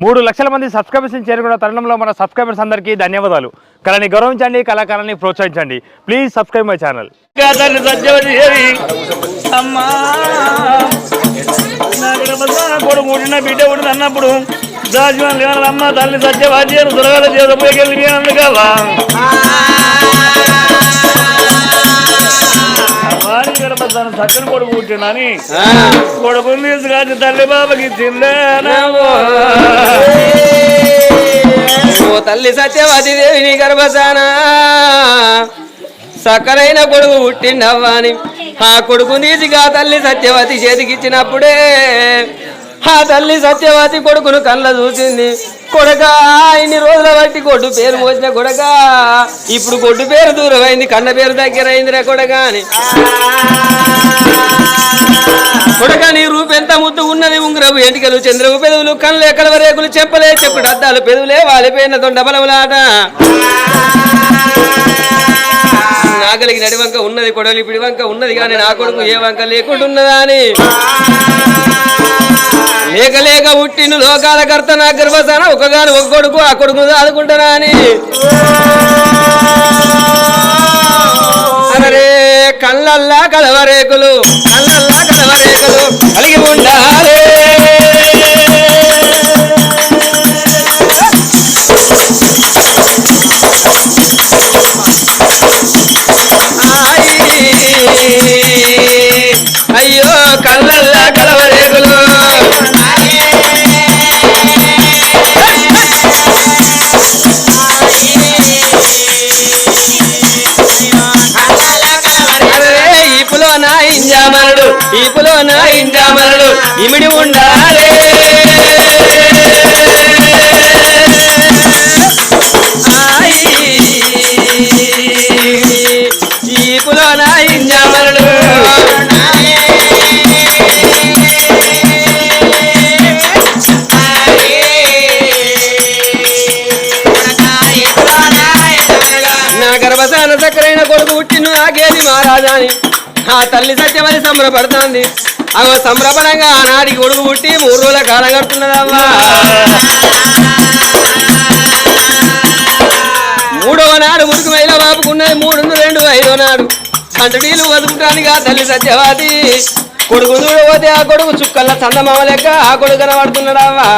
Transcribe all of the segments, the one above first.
మూడు లక్షల మంది సబ్స్క్రైబర్స్ని చేరుకున్న తరుణంలో మన సబ్స్క్రైబర్స్ అందరికీ ధన్యవాదాలు. కళని గౌరవించండి కళాకారాన్ని ప్రోత్సహించండి. ప్లీజ్ సబ్స్క్రైబ్ మై ఛానల్ బిడ్డ అన్నప్పుడు దాచిన తల్లి సత్యవతి అని దురగల గర్భధాన చక్కని కొడుకు పుట్టినని కొడుకుని తీసుకొచ్చి తల్లి బాబకి తిందేనవో ఓ తల్లి సత్యవతి దేవి నీ గర్భసాన సకలైన కొడుకు పుట్టిండవ్వాని. ఆ కొడుకు నీతిగా తల్లి సత్యవతి చేతికిచ్చినప్పుడే ఆ తల్లి సత్యవతి కొడుకును కళ్ళ చూసింది. కొడక ఇన్ని రోజుల బట్టి గొడ్డు పేరు మోసిన కొడక. ఇప్పుడు గొడ్డు పేరు దూరం అయింది కన్న పేరు దగ్గర అయిందిరా కొడక అని. కొడక నీ రూపు ఎంత ముద్దు ఉన్నది ఉంగరపు ఎంటికలు చంద్రపు పెదవులు కళ్ళు ఎక్కడ రేకులు చెప్పలే చెప్పుడు అద్దాలు పెదవులే వాలిపోయిన దొండ బలములాట. నాగలికి నడివంక ఉన్నది కొడవలి పిడివంక ఉన్నది కానీ నా కొడుకు ఏ వంక లేకుండా ఉన్నదా అని. లేక లేక పుట్టిన లోకాల కర్త నా గర్భసాన ఒకగాను ఒక కొడుకు ఆ కొడుకు ఆదుకుంటానా అని. కళ్ళల్లా కలవరేకులు కళ్ళల్లా కలవరేకులు కలిగి ఉండాలి. తల్లి సత్యమని సంబరపడుతోంది. అగో సంబరపడంగా ఆనాడికి కొడుకు పుట్టి మూడు రోజుల కాలం కడుతున్నదమ్మా మూడవ నాడు మురుకు మహిళ బాపుకున్నది మూడు రెండు ఐదో నాడు. కంటడీలు వదుకుంటానిగా తల్లి సత్యవాది కొడుకు చూడబోతే ఆ కొడుకు చుక్కల చందమామ లెక్క ఆ కొడుకు కనబడుతున్నాడమ్మా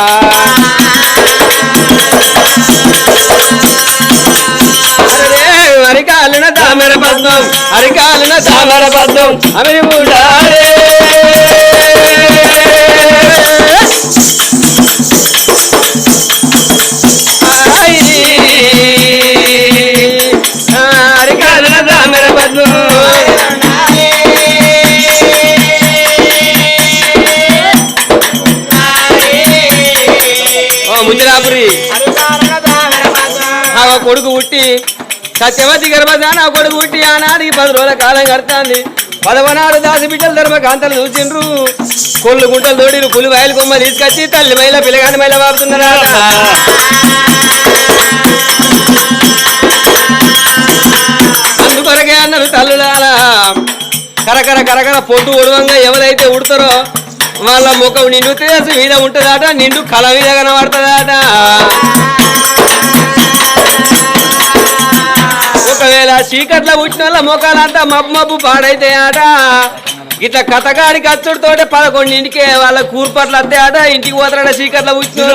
అరికాలున తామర పద్మం అమిరి సత్యవతి గర్భధాన కొడుకు పుట్టి ఆనాడికి పది రోజుల కాలం కడతాంది పదవనాడు దాసి బిడ్డలు ధర్మ కాంతలు చూసిండ్రు. కొళ్ళు గుంటలు తోడిరు పులి బయలు కొమ్మ తీసుకొచ్చి తల్లి మైల పిల్లగాని మైల బాపుతున్నారా అందుకొరకే అన్నారు తల్లులాల కరకర కరకర పొట్టు ఉడవంగా ఎవరైతే ఉడతారో వాళ్ళ ముఖం నిండు తేసి మీద ఉంటుందట నిండు కళ మీద కనబడుతుందట. ఒకవేళ చీకట్ల పుట్టిన వాళ్ళ ముఖాలంతా మబ్బు మబ్బు పాడైతాయట ఇట్లా కథగాడి పదకొండు పదకొండింటికే వాళ్ళ కూర్పట్లు ఆట. ఇంటికి పోతాడ చీకట్ల పుట్టిన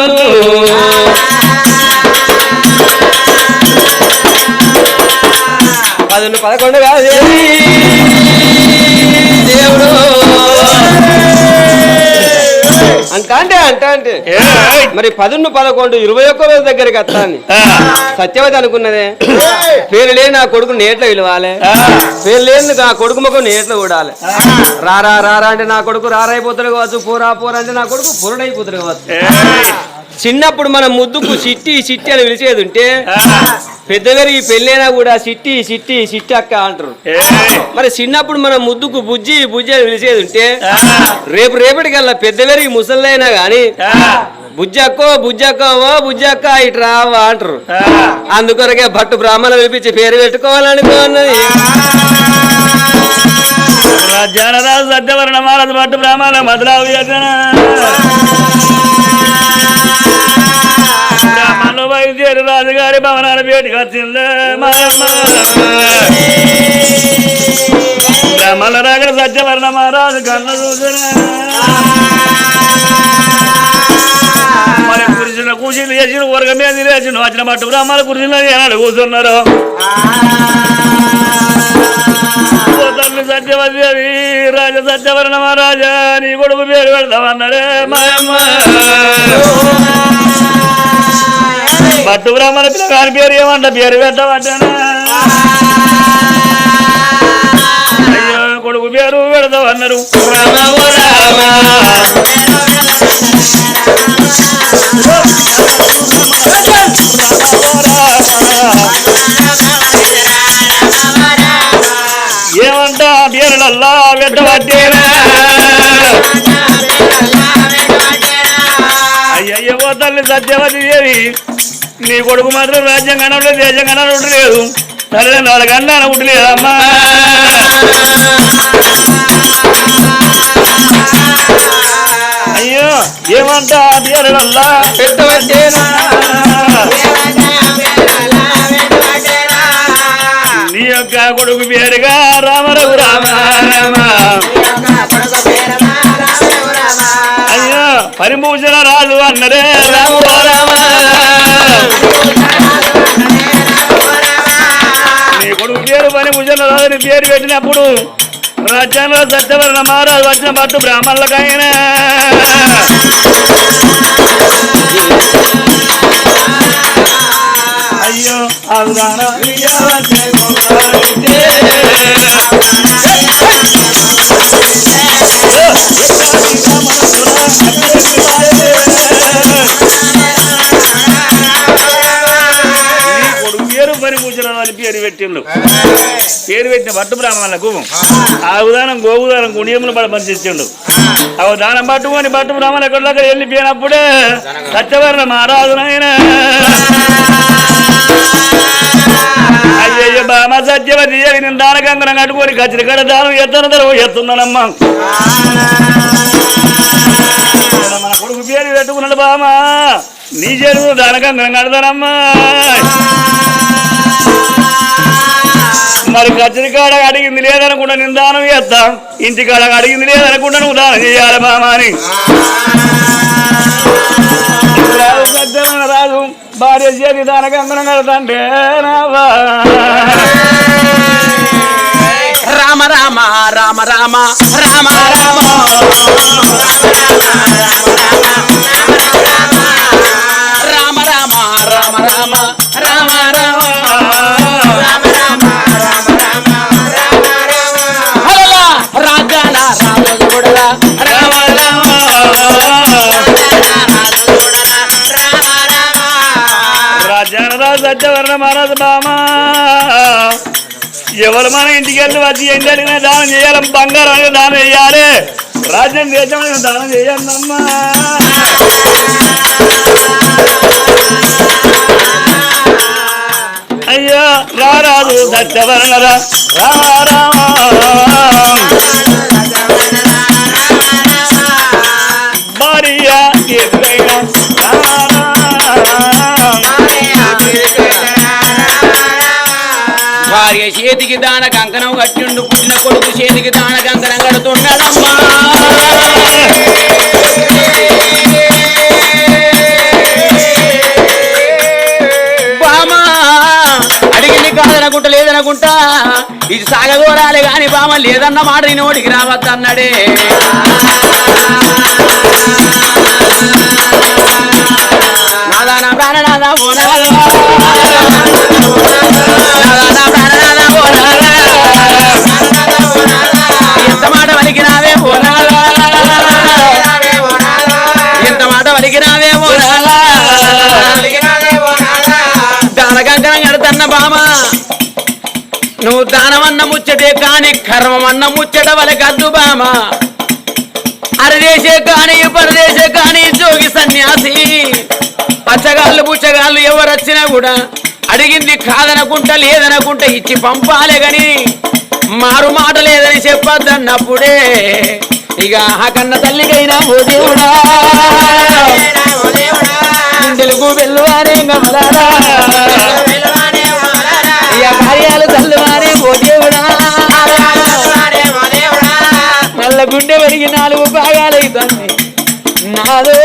పదకొండు కాదు. దేవుడు అంట అంటే అంట అంటే. మరి పదును పదకొండు ఇరవై ఒక్క రోజు దగ్గరికి వస్తాను సత్యవతి అనుకున్నదే. పేరు లేని నా కొడుకు నేట్లో పిలవాలి పేరు లేని నా కొడుకు ముఖం నేట్లో చూడాలి రారా రారా అంటే నా కొడుకు రారైపోతాడు కావచ్చు పోరా పోరా అంటే నా కొడుకు పొరుడైపోతాడు కావచ్చు. చిన్నప్పుడు మనం ముద్దుకు సిట్టి సిట్టి అని పిలిచేది ఉంటే పెద్దగారికి పెళ్ళైనా కూడా సిట్టి సిట్టి సిట్టి అక్క అంటారు. మరి చిన్నప్పుడు మనం ముద్దుకు బుజ్జి బుజ్జి అని పిలిచేది ఉంటే రేపు రేపటికల్లా పెద్దగారికి ముసలైనా గాని బుజ్జక్కో బుజ్జక్కో ఓ బుజ్జక్క ఇటు రావా అంటారు. అందుకొరకే భట్టు బ్రాహ్మణ పిలిపించి పేరు పెట్టుకోవాలనుకున్నది. రాజ్యానరాజు సత్యవర్ణ మాలది పట్టు బ్రాహ్మణ మధురావు భవనాల పేటికి వచ్చిందే మాయమ్మ రాగడ సత్యవర్ణ మహారాజు కన్న చూసిన. మరి కురిసిన కూర్చుని చేసిన వర్గ మీద లేచిన వచ్చిన మట్టు బ్రహ్మల కురిసిన ఏనాడు కూర్చున్నారు. ఓ తల్లి సత్యవతి రాజ సత్యవర్ణ మహారాజా నీ కొడుకు పేరు పెడతామన్నాడే మాయమ్మ మట్టు బ్రాహ్మణ పిల్లగాని పేరు ఏమంట? పేరు పెట్టమంటానా అయ్యో కొడుకు పేరు పెడతావన్నారు ఏమంట? పేరులల్లా పెట్టబట్టేనా అయ్యయ్యో తల్లి సత్యవతి దేవి. నీ కొడుకు మాత్రం రాజ్యాంగంలో కనవలేదు దేశం కనవడం లేదు తల్లిదండ్రుల కన్నా ఉండలేదమ్మా అయ్యో ఏమంటా పేరులల్లా పెట్టవచ్చేనా నీ యొక్క కొడుకు పేరుగా రామరఘు రామ. రామ అయ్యో పరిభూషణ రాజు అన్నరే రామ రామ. నీ కొడుకు పేరు పని భుజన రాదని పేరు పెట్టినప్పుడు రాజ్యాంగంలో సత్యవరణ మహారాజు వచ్చిన పట్టు బ్రాహ్మణులకైనా. అయ్యో అవుదానా పేరు పెట్టిన పట్టు బ్రాహ్మణులకు ఆ ఉదాహరణ గోవుదానం గుణ్యములు పడ పనిచేసిండు. ఆ దానం పట్టుకొని పట్టు ఎక్కడ దగ్గర వెళ్ళిపోయినప్పుడే సత్యవర్ణ మహారాజునైన అయ్యయ్య బామ సత్యవతి దేవి నేను దాన కంకణం కట్టుకొని కచ్చిరి కడ దానం ఎత్తన తరవ ఎత్తుందనమ్మా. మన కొడుకు పేరు పెట్టుకున్నాడు బామ. నీ చెరువు దాన కంకణం కడతానమ్మా. మరి కచ్చరి కాడ అడిగింది లేదనుకుంటా నేను దానం చేస్తా. ఇంటి కాడ అడిగింది లేదనుకుంటా నువ్వు దానం చేయాలి మామా అని. రాదు భార్య చేతి దాన అందరం కడతాంటే నావా రామ రామ రామ రామ రామ రామ రామ. సత్యవర్ణ మహారాజు బామా. ఎవరు మన ఇంటికి వెళ్ళి వచ్చి ఏం జరిగినా దానం చేయాలి బంగారం అనేది దానం చేయాలి. రాజ్యం దేశం దానం చేయండి అమ్మా. అయ్యో రారాజు సత్యవర్ణ రా రామ రామ. భార్య చేతికి దాన కంకణం కట్టిండు పుట్టిన కొడుకు చేతికి దాన కంకణం కడుతున్నాడమ్మా. అడిగింది కాదనకుంట లేదనుకుంటా. ఇది సాగదోరాలే గాని బామ లేదన్న మాట నేను ఓడికి రావద్దన్నాడే. దానమన్న ముచ్చటే కాని కర్మమన్న ముచ్చట వలకద్దు బామ. అరదేశే కాని పరదేశే కాని జోగి సన్యాసి. పచ్చగాళ్ళు పుచ్చగాళ్ళు ఎవరు వచ్చినా కూడా అడిగింది కాదనకుంటా లేదనకుంటా ఇచ్చి పంపాలే గని మారు మాట లేదని చెప్పద్దన్నప్పుడే ఇక ఆ కన్న తల్లికైనా ఓ దేవుడా. గుండెలకు వెల్లువారే గమలారా ఆలయాలు కార్యాలు తల్లువారే ఓ దేవుడా. నల్ల గుండె వరిగి నాలుగు భాగాలైతుంది నాదో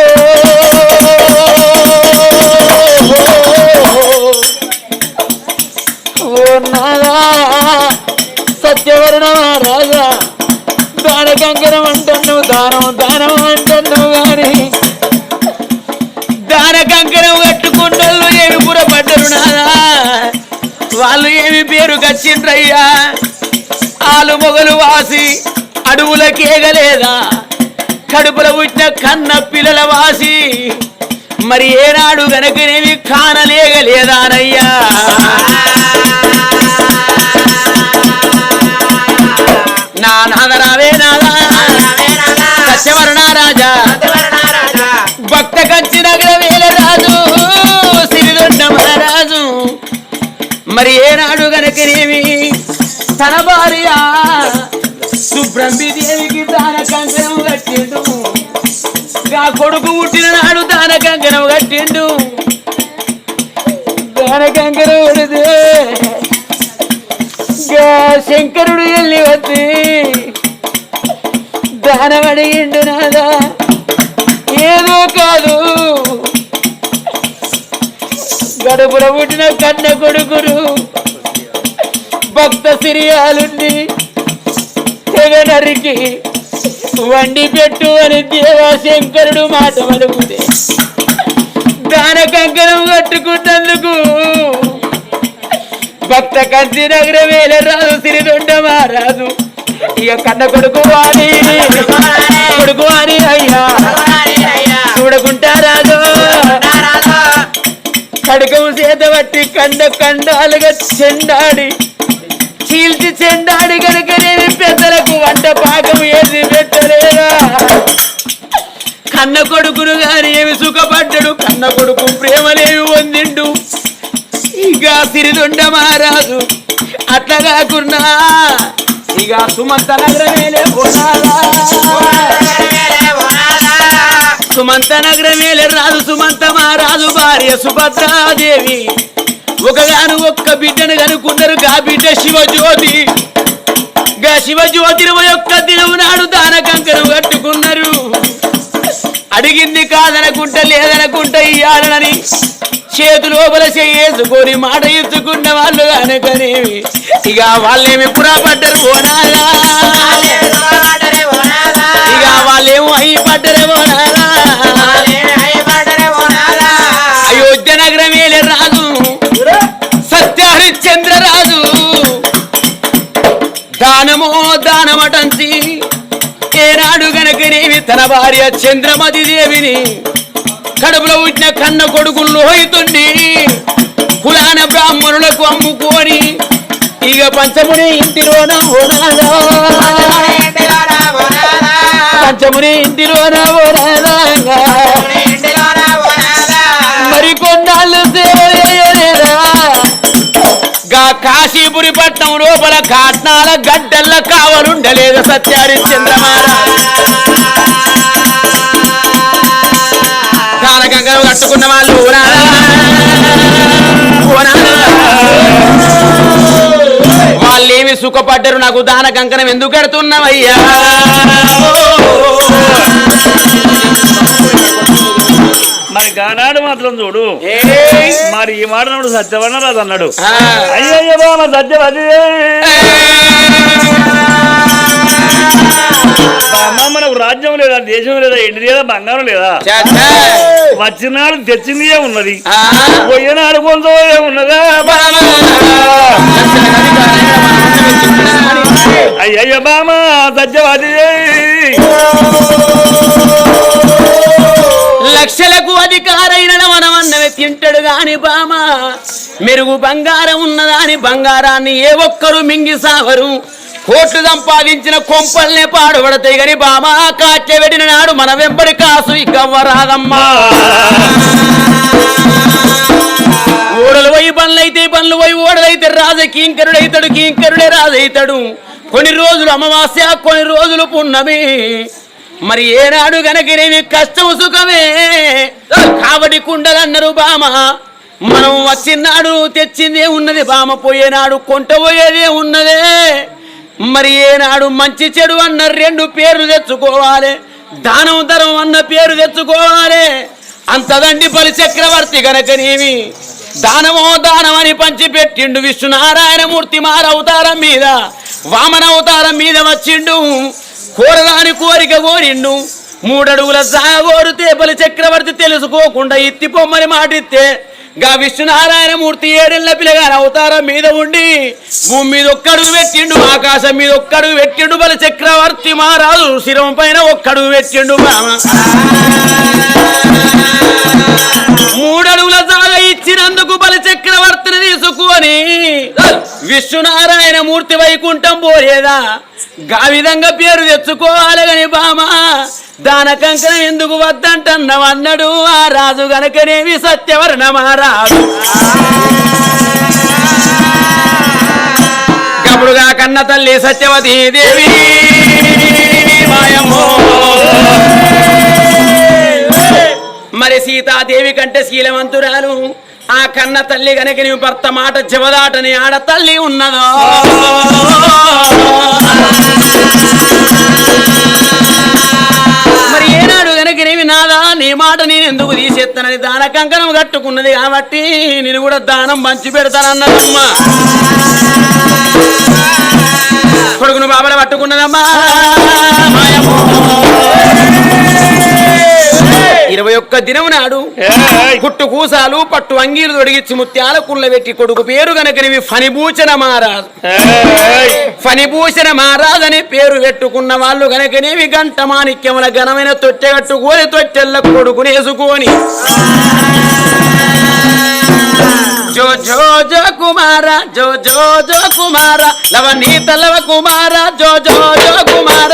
గచ్చిండ్రయ్యా. ఆలు మొగలు వాసి అడవుల కేగలేదా? కడుపుల పుట్టిన కన్న పిల్లల వాసి మరి ఏనాడు గనకనేవి కానలేగలేదానయ్యా. నా నాదరావే నాదా. సత్యవర్ణ రాజా భక్త కంచి నగర వేల రాజు సిరిదొండ మహారాజు. మరి ఏనాడు గనకనేమి తన భార్య సుబ్రహ్మదేవికి దాన కంకణం కట్టిండు. గా కొడుకు పుట్టిన నాడు దాన కంకణం కట్టిండు. దాన కంకణం కొడితే గా శంకరుడు వెళ్ళి వచ్చి దానం అడిగిండు నాదా. ఏదో కాదు. గడుపుల పుట్టిన కన్న కొడుకురు భక్త సిరియాలుండి తెగ నరికి వండి పెట్టు అని దేవాశంకరుడు మాట మలుపుతే. దాన కంకణం కట్టుకున్నందుకు భక్త కంచి నగర వేల రాజు సిరిదొండ మహారాజు. ఇక కన్న కొడుకు అని కొడుకు అని అయ్యా. చూడకుంటా రాజు. కడకం చేత పట్టి కండ కండాలుగా చెండాడి చీల్చి చెండాడి నేను పెద్దలకు వంట పాకం ఏది పెట్టలేదా కన్న కొడుకును గాని ఏమి సుఖపడ్డాడు కన్న కొడుకు ప్రేమలేమి పొందిండు ఇక సిరిదొండ మహారాజు అట్లా కాకున్నా. ఇక సుమంత నగరమేలే సుమంత నగరమేలే రాజు సుమంత మహారాజు భార్య సుభద్రాదేవి. ఒకగాను ఒక్క బిడ్డను కనుక్కున్నారు. గా బిడ్డ శివజ్యోతి. గా శివజ్యోతిని యొక్క దినం నాడు దాన కంకణం కట్టుకున్నారు. అడిగింది కాదనకుంట లేదనకుంట ఇయ్యాలనని చేతు లోపల చేసుకొని మాట ఇచ్చుకున్న వాళ్ళు కనుకనేవి ఇక వాళ్ళేమి పురాపడ్డరు పోనాలా ఇక వాళ్ళేమో అయి పడ్డరే పోనాలా తన భార్య చంద్రమతి దేవిని కడుపులో పుట్టిన కన్న కొడుకులు లోహితుండి కులాన బ్రాహ్మణులకు అమ్ముకొని ఇక పంచముని ఇంటిలోన ఓనాదా పంచముని ఇంటిలోన ఓనాదా మరి కొన్నాళ్ళు సేవ గా కాశీపురి పట్నం లోపల కాట్నాల గడ్డల్ల కావలుండలేదు సత్యారి చంద్రమారా. వాళ్ళు? వాళ్ళేమి సుఖపడ్డరు నాకు దాన కంకణం ఎందుకు కడుతున్నావయ్యా మరి గానాడు మాత్రం చూడు! మరి ఈ మాట నాడు సత్యవన్న రాదు అన్నాడు. అయ్యయ్య బామ సత్యవతి అమ్మ మనకు రాజ్యం లేదా దేశం లేదా ఎండి లేదా బంగారం లేదా. వచ్చినాడు తెచ్చిందియే ఉన్నది. పోయినాడు కొంచెం ఉన్నదా? అయ్యయ్య బామ సత్యవతి లక్షలకు అధికారైన మనమన్నవి తింటాడు గాని బామ. మెరుగు బంగారం ఉన్నదాని బంగారాన్ని ఏ ఒక్కరు మింగి సావరు కోట్లు సంపాదించిన కొంపల్నే పాడుబడతాయి గాని బామ కాచె వెడిన నాడు మన వెంబడి కాసు ఇకవ్వరాదమ్మా ఓడలు పోయి పనులైతే పనులు పోయి ఓడలైతే రాజు కీంకరుడైతాడు కీంకరుడే రాజైతాడు. కొన్ని రోజులు అమావాస్య కొన్ని రోజులు పున్నమి. మరి ఏనాడు గనకనేమి కష్టం సుఖమే. కావడి కుండలన్నారు బామ. మనం వచ్చినాడు తెచ్చిందే ఉన్నది బామ పోయేనాడు కొంట పోయేదే ఉన్నదే. మరి ఏనాడు మంచి చెడు అన్న రెండు పేర్లు తెచ్చుకోవాలి. దానం ధరం అన్న పేరు తెచ్చుకోవాలి. అంతదండి బలి చక్రవర్తి గనక నీవి. దానమో దానమని పంచిపెట్టిండు విష్ణునారాయణమూర్తి మారవతారం మీద. వామన అవతారం మీద వచ్చిండు. కోరదాని కోరిక కోరిండు. మూడడుగుల సాగోరుతే బలి చక్రవర్తి తెలుసుకోకుండా ఇత్తి పొమ్మని మాటిస్తే గా విష్ణునారాయణమూర్తి ఏడెళ్ళ పిల్లగా అవతారం మీద ఉండి భూమి మీద ఒక్కడుగు పెట్టిండు ఆకాశం మీద ఒక్కడుగు పెట్టిండు బల చక్రవర్తి మహారాజు శిరం పైన ఒక్కడుగు పెట్టిండు మామ మూడడుగుల జాగ ఇచ్చినందుకు బలి చక్రవర్తిని తీసుకొని విష్ణునారాయణ మూర్తి వైకుంఠం పోయేదా? గా విధంగా పేరు తెచ్చుకోవాలి గని బామా. దాన కంకణం ఎందుకు వద్దంటన్నావు అన్నాడు? ఆ రాజు గనకనేమి సత్యవర్ణ మహారాజు. గప్పుడుగా కన్న తల్లి సత్యవతి దేవి. మాయమ్మో. మరి సీతాదేవి కంటే శీలవంతురాలు. ఆ కన్న తల్లి కనుక నీ భర్త మాట జవదాటని ఆడ తల్లి ఉన్నదో? మరి ఏనాడు కనుక నీవి నాదా? నీ మాట నేను ఎందుకు తీసేస్తానని దాన కంకణం కట్టుకున్నది కాబట్టి నేను కూడా దానం పంచి పెడతానన్నదమ్మా. కొడుకును బాబడ పట్టుకున్నదమ్మా. ఇరవై ఒక్క దినం నాడు! పుట్టు కూసాలు పట్టు అంగీలు తొడిగిచ్చి ముత్యాల కుళ్ళ పెట్టి కొడుకు పేరు గనకనివి ఫణిభూషణ మహారాజు! ఫణిభూషణ మహారాజు అనే పేరు పెట్టుకున్న వాళ్ళు గనకనేవి గంట మాణిక్యముల ఘనమైన తొట్టె కట్టుకొని తొట్టెల్ల కొడుకునేసుకొని జో జో జో కుమార జో జో జో కుమార లవనీ తలవ కుమార జో జో జో కుమార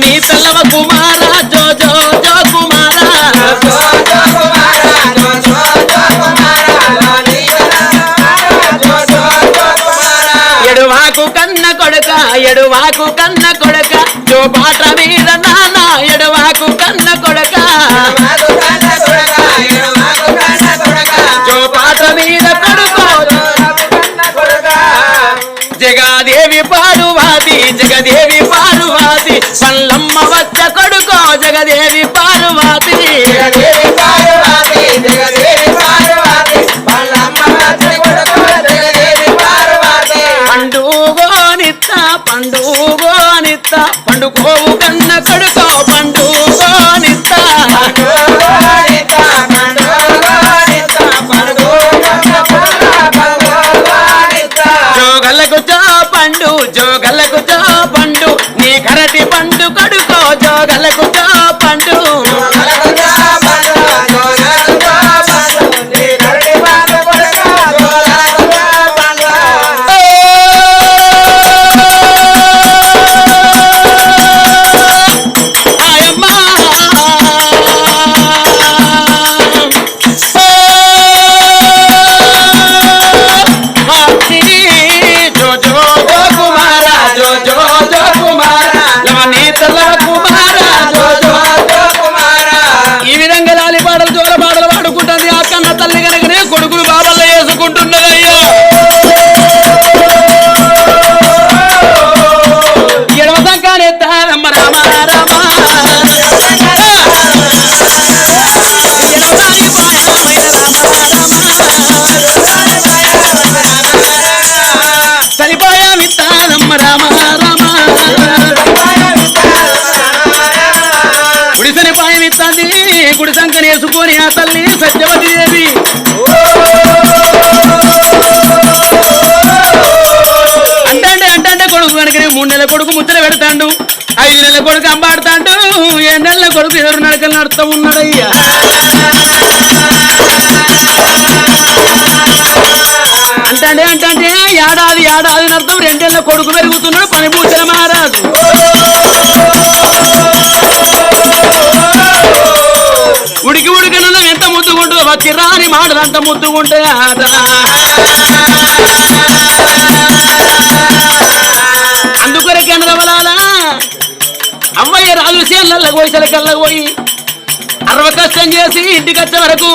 నీ తెల్లవ కుమార జో జో జో కుమార. ఎడువాకు కన్న కొడుక ఎడువాకు కన్న కొడుక. జో పాట మీద నాన్న ఎడువాకు కన్న కొడుక. జో పాట మీద కొడుకో జగాదేవి పారువాది జగదేవి పారువాది పల్లమ్మ వచ్చ కొడుకో జగదేవి పారువాది పండుగోనిత్త పండుగోనిత్త పండుకోవు కన్న కొడుకో పండుగోనిత్త జోగలకు జో పండు జోగలకు జో ముచ్చట పెడతాడు. ఐదు నెలల కొడుకు అంబాడుతాడు. ఏడు నెలల కొడుకు ఎదురు నడకలు నడుతూ ఉన్నాడయ్యా? అంటే అంటే ఏడాది ఏడాది నడుతాం రెండేళ్ళ కొడుకు పెరుగుతున్నాడు పని పూసిన మహారాజు ఉడికి ఉడికిన ఎంత ముద్దుకుంటుందో రాజులు వచ్చి రాని మాటలంత ముద్దుకుంటే అమ్మయ్య పోయి సేళ్ళ పోయి అరవ కష్టం చేసి ఇంటికి వచ్చే వరకు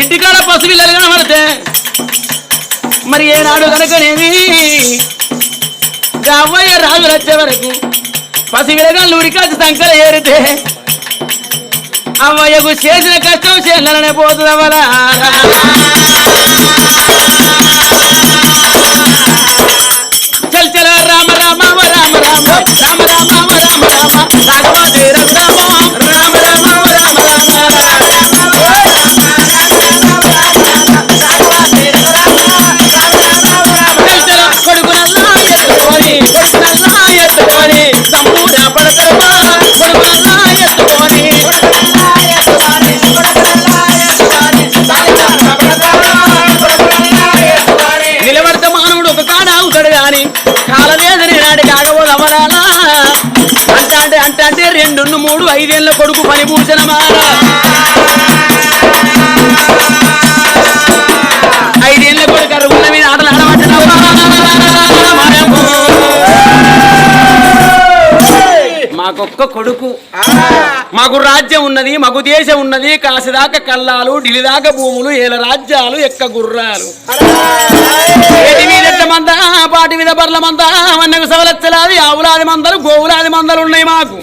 ఇంటికాడ పసిపిల్లలు కనబడితే మరి ఏనాడు కనుకనేమి రావయ్య అమ్మయ్య రాజులు వచ్చే వరకు పసిపిల్లగాళ్ళు ఉరికాచి సంకల ఏరితే అమ్మయ్యకు చేసిన కష్టం చేయాలనే పోతుంది అవలా చల్ చల రామ రామ రామ రామ రామ రామ. అంటే రెండు మూడు ఐదేళ్ళ కొడుకు పని పూసనమా ఐదేళ్ళ మాకొక్క కొడుకు. మాకు రాజ్యం ఉన్నది మాకు దేశం ఉన్నది కాసిదాకా కల్లాలు ఢిల్లీ దాకా భూములు ఏల రాజ్యాలు ఎక్క గుర్రాలు. మీద పాటి మీద బర్ల మంద వన్నకు సవలచ్చలాది ఆవులాది మందలు గోవులాది మందలు ఉన్నాయి మాకు.